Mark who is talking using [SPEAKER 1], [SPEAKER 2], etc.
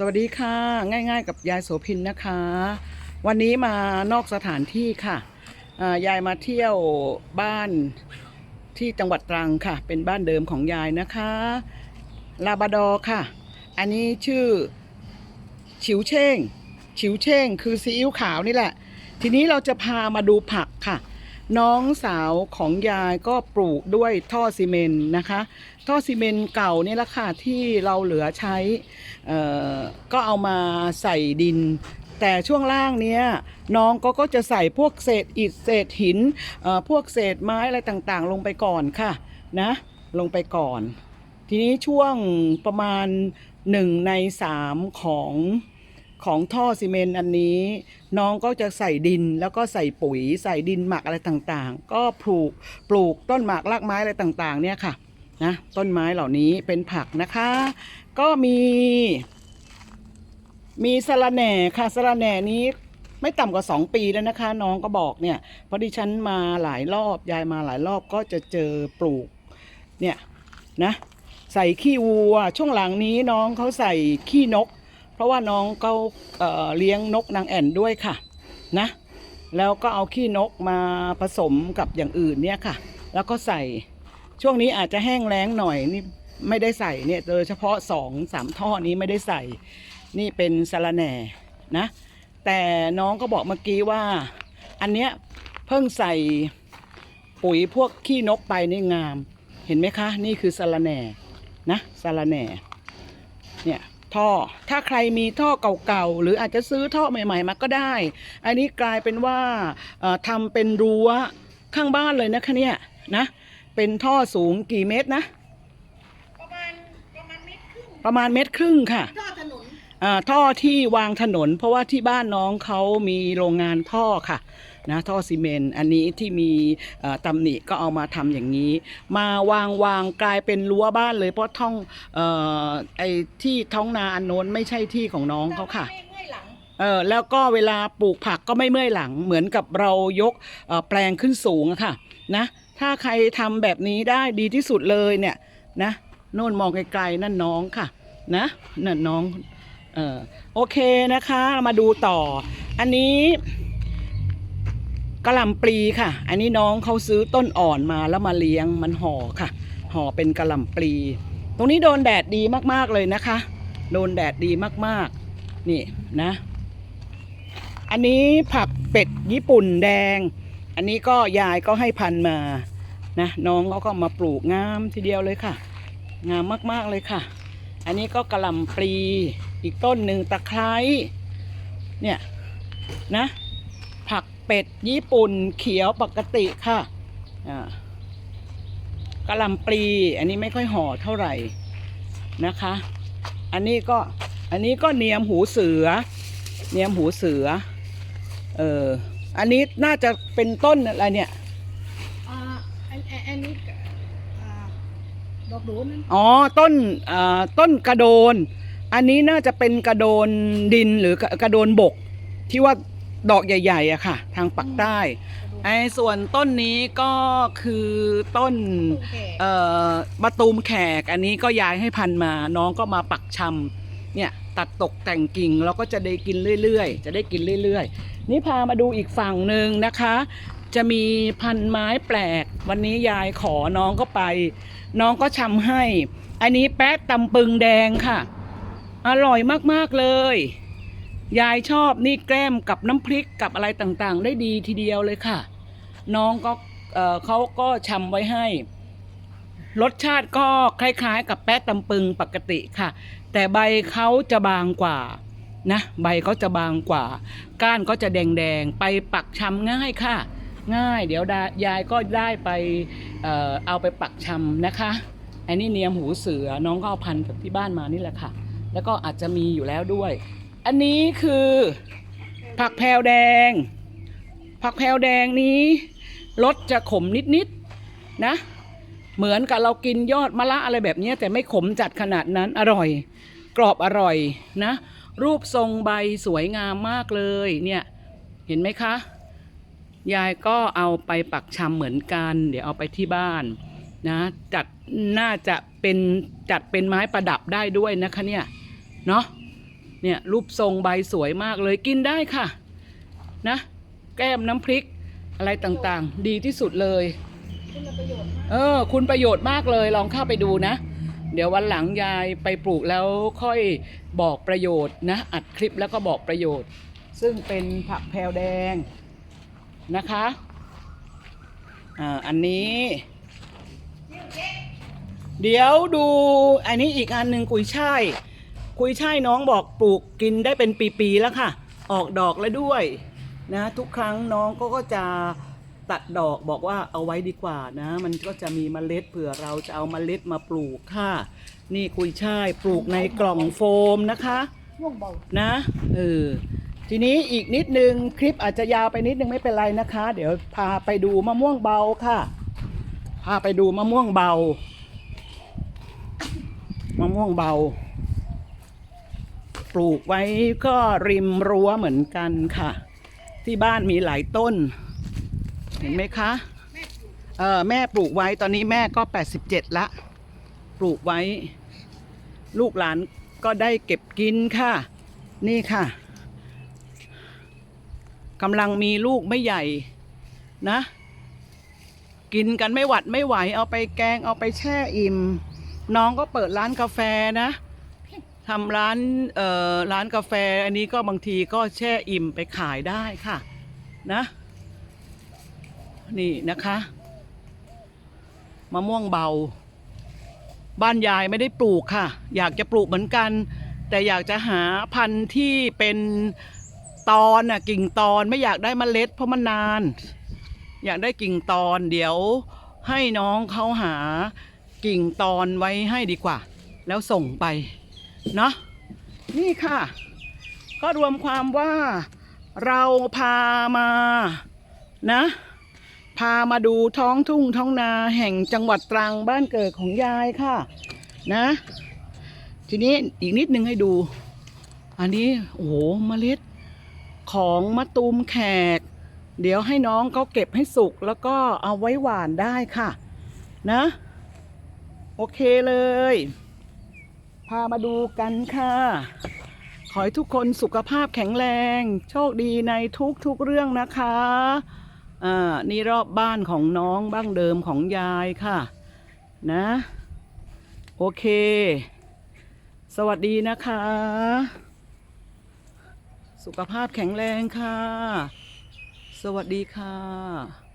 [SPEAKER 1] สวัสดีค่ะ ง่าย ๆ กับยายโสพินนะคะ วันนี้มานอกสถานที่ค่ะยายมาเที่ยวบ้านที่จังหวัดตรังค่ะ เป็นบ้านเดิมของยายนะคะลาบาดอค่ะ อันนี้ชื่อฉิวเช่งฉิวเช่งคือซีอิ๊วขาวนี่แหละ ทีนี้เราจะพามาดูผักค่ะ น้องสาวของยายก็ปลูกด้วยท่อซีเมนต์นะคะ ท่อซีเมนต์เก่านี่แหละค่ะที่เราเหลือใช้ก็เอามาใส่ดิน แต่ช่วงล่างเนี้ยน้องก็ก็จะใส่พวกเศษอิฐเศษหินพวกเศษไม้อะไรต่างๆ ลงไปก่อนค่ะนะลงไปก่อน ทีนี้ช่วงประมาณหนึ่งในสามของ ของท่อซีเมนต์อันนี้ น้องก็จะใส่ดินแล้วก็ใส่ปุ๋ย ใส่ดินหมักอะไรต่างๆ ก็ปลูกปลูกต้นหมากรากไม้อะไรต่างๆ เนี่ยค่ะนะต้นไม้เหล่านี้เป็นผักนะคะ ก็มีมีสะระแหน่ค่ะสะระแหน่นี้ไม่ต่ำกว่าสองปีแล้วนะคะ น้องก็บอกเนี่ยเพราะดิฉันมาหลายรอบยายมาหลายรอบก็จะเจอปลูกเนี่ยนะใส่ขี้วัว ช่วงหลังนี้น้องเขาใส่ขี้นก เพราะว่าน้องเขาเเลี้ยงนกนางแอ่นด้วยค่ะนะแล้วก็เอาขี้นกมาผสมกับอย่างอื่นเนี่ยค่ะ แล้วก็ใส่ช่วงนี้อาจจะแห้งแล้งหน่อยนี่ไม่ได้ใส่เนี่ยโดยเฉพาะสองสามท่อนี้ไม่ได้ใส่ นี่เป็นสะระแหน่นะ แต่น้องก็บอกเมื่อกี้ว่า อันเนี้ยเพิ่งใส่ปุ๋ยพวกขี้นกไปนี่งาม เห็นไหมคะ นี่คือสะระแหน่นะสะระแหน่เนี่ย ท่อ ถ้าใครมีท่อเก่าๆ หรืออาจจะซื้อท่อใหม่ๆมาก็ได้ อันนี้กลายเป็นว่าเอ่อทำเป็นรั้วข้างบ้านเลยนะคะเนี่ยนะ เป็นท่อสูงกี่เมตรนะ
[SPEAKER 2] ประมาณประมาณเมตรครึ่ง
[SPEAKER 1] ประมาณเมตรครึ่งค่ะ
[SPEAKER 2] ท่อถนน
[SPEAKER 1] อ่าท่อที่วางถนน เพราะว่าที่บ้านน้องเขามีโรงงานท่อค่ะ นะท่อซีเมนต์อันนี้ที่มีเอ่อตำหนิก็เอามาทำอย่างนี้ มาวางวางกลายเป็นรั้วบ้านเลยเพราะท้องเอ่อไอ้ที่ท้องนาอันโน้นไม่ใช่ที่ของน้องเขาค่ะ
[SPEAKER 2] ไม่เมื่อยหลัง
[SPEAKER 1] เออแล้วก็เวลาปลูกผักก็ไม่เมื่อยหลังเหมือนกับเรายกเอ่อแปลงขึ้นสูงอะค่ะนะถ้าใครทำแบบนี้ได้ดีที่สุดเลยเนี่ยนะโน่นมองไกลๆนั่นน้องค่ะนะนั่นน้องเออโอเคนะคะ มาดูต่อ อันนี้ กระหล่ำปลีค่ะ อันนี้น้องเขาซื้อต้นอ่อนมาแล้วมาเลี้ยงมันห่อค่ะ ห่อเป็นกระหล่ำปลี ตรงนี้โดนแดดดีมากๆเลยนะคะ โดนแดดดีมากๆ นี่นะ อันนี้ผักเป็ดญี่ปุ่นแดง อันนี้ก็ยายก็ให้พันมา นะน้องเขาก็มาปลูกงามทีเดียวเลยค่ะ งามมากๆเลยค่ะ อันนี้ก็กระหล่ำปลี อีกต้นหนึ่งตะไคร้ เนี่ยนะ เป็ดญี่ปุ่นเขียวปกติค่ะอ่ากระหล่ำปลี อันนี้ไม่ค่อยห่อเท่าไหร่นะคะ อันนี้ก็อันนี้ก็เนียมหูเสือ เนียมหูเสือ เอออันนี้น่าจะเป็นต้นอะไรเนี่ย
[SPEAKER 2] อ่าอันอันอันนี้ก็อ่าดอกโดนนั่น
[SPEAKER 1] อ๋อต้นอ่าต้นกระโดน อันนี้น่าจะเป็นกระโดนดินหรือกระกระโดนบก ที่ว่า ดอกใหญ่ๆอะค่ะ ทางปักใต้ไอ้ส่วนต้นนี้ก็คือต้น
[SPEAKER 2] โอเค
[SPEAKER 1] เอ่อมะตูมแขกอันนี้ก็ย้ายให้พันธุ์มาน้องก็มาปักชำเนี่ยตัดตกแต่งกิ่งเราก็จะได้กินเรื่อยๆ จะได้กินเรื่อยๆ นี่พามาดูอีกฝั่งหนึ่งนะคะ จะมีพันไม้แปลก วันนี้ยายขอน้องก็ไป น้องก็ชำให้ อันนี้แป๊ะตำปึงแดงค่ะ อร่อยมากๆเลย ยายชอบนี่แกล้มกับน้ำพริกกับอะไรต่างๆ ได้ดีทีเดียวเลยค่ะ น้องก็เเขาก็ชำไว้ให้ รสชาติก็คล้ายๆ กับแป๊ะตำปึงปกติค่ะ แต่ใบเขาจะบางกว่านะใบเขาจะบางกว่า ก้านก็จะแดงๆ ไปปักชำง่ายค่ะ ง่าย เดี๋ยวดายายก็ได้ไปเออเอาไปปักชำนะคะอันนี้เนียมหูเสือน้องก็เอาพันธุ์จากที่บ้านมานี่แหละค่ะ แล้วก็อาจจะมีอยู่แล้วด้วย อันนี้คือผักแพรวแดง ผักแพรวแดงนี้รสจะขมนิดๆนะ เหมือนกับเรากินยอดมะละอะไรแบบนี้แต่ไม่ขมจัดขนาดนั้นอร่อย กรอบอร่อยนะ รูปทรงใบสวยงามมากเลยเนี่ยเห็นไหมคะ ยายก็เอาไปปักชำเหมือนกัน เดี๋ยวเอาไปที่บ้านนะจัดน่าจะเป็นจัดเป็นไม้ประดับได้ด้วยนะคะเนี่ยเนาะ เนี่ยรูปทรงใบสวยมากเลยกินได้ค่ะนะแก้มน้ำพริกอะไรต่างๆ ดีที่สุดเลย
[SPEAKER 2] คุณประโยชน์มาก
[SPEAKER 1] เออคุณประโยชน์มากเลยลองเข้าไปดูนะ เดี๋ยววันหลังยายไปปลูกแล้วค่อยบอกประโยชน์นะ อัดคลิปแล้วก็บอกประโยชน์ ซึ่งเป็นผักแพรวแดงนะคะอ่าอันนี้ เดี๋ยวดูอันนี้อีกอันหนึ่งกุยช่าย กุยช่ายน้องบอกปลูกกินได้เป็นปีๆแล้วค่ะ ออกดอกแล้วด้วยนะทุกครั้งน้องก็ก็จะตัดดอกบอกว่าเอาไว้ดีกว่านะ มันก็จะมีเมล็ดเผื่อเราจะเอาเมล็ดมาปลูกค่ะ นี่กุยช่ายปลูกในกล่องโฟมนะคะ
[SPEAKER 2] ม่วงเบา
[SPEAKER 1] นะเออทีนี้อีกนิดนึงคลิปอาจจะยาวไปนิดนึงไม่เป็นไรนะคะ เดี๋ยวพาไปดูมะม่วงเบาค่ะ พาไปดูมะม่วงเบามะม่วงเบา ลูกไว้ก็ริมรั้วเหมือนกันค่ะ ที่บ้านมีหลายต้น เห็นไหมคะเออแม่ปลูกไว้ตอนนี้แม่ก็ 87 ละ ปลูกไว้ ลูกหลานก็ได้เก็บกินค่ะ นี่ค่ะกำลังมีลูกไม่ใหญ่นะ กินกันไม่หวัดไม่ไหวเอาไปแกงเอาไปแช่อิ่ม น้องก็เปิดร้านกาแฟนะ ทำร้านเอ่อร้านกาแฟอันนี้ก็บางทีก็แช่อิ่มไปขายได้ค่ะ นะ นี่นะคะมะม่วงเบา บ้านยายไม่ได้ปลูกค่ะ อยากจะปลูกเหมือนกัน แต่อยากจะหาพันธุ์ที่เป็นตอนน่ะกิ่งตอนไม่อยากได้เมล็ด เพราะมันนาน อยากได้กิ่งตอนเดี๋ยวให้น้องเขาหากิ่งตอนไว้ให้ดีกว่า แล้วส่งไป เนาะนี่ค่ะ ก็รวมความว่าเราพามานะ พามาดูท้องทุ่งท้องนาแห่งจังหวัดตรังบ้านเกิดของยายค่ะ นะ ทีนี้อีกนิดนึงให้ดู อันนี้โอ้โหเมล็ดของมะตูมแขก เดี๋ยวให้น้องเขาเก็บให้สุกแล้วก็เอาไว้หวานได้ค่ะ นะ โอเคเลย พามาดูกันค่ะ ขอให้ทุกคนสุขภาพแข็งแรง โชคดีในทุกๆเรื่องนะคะอ่านี่รอบบ้านของน้องบ้างเดิมของยายค่ะ นะ โอเค สวัสดีนะคะ สุขภาพแข็งแรงค่ะ สวัสดีค่ะ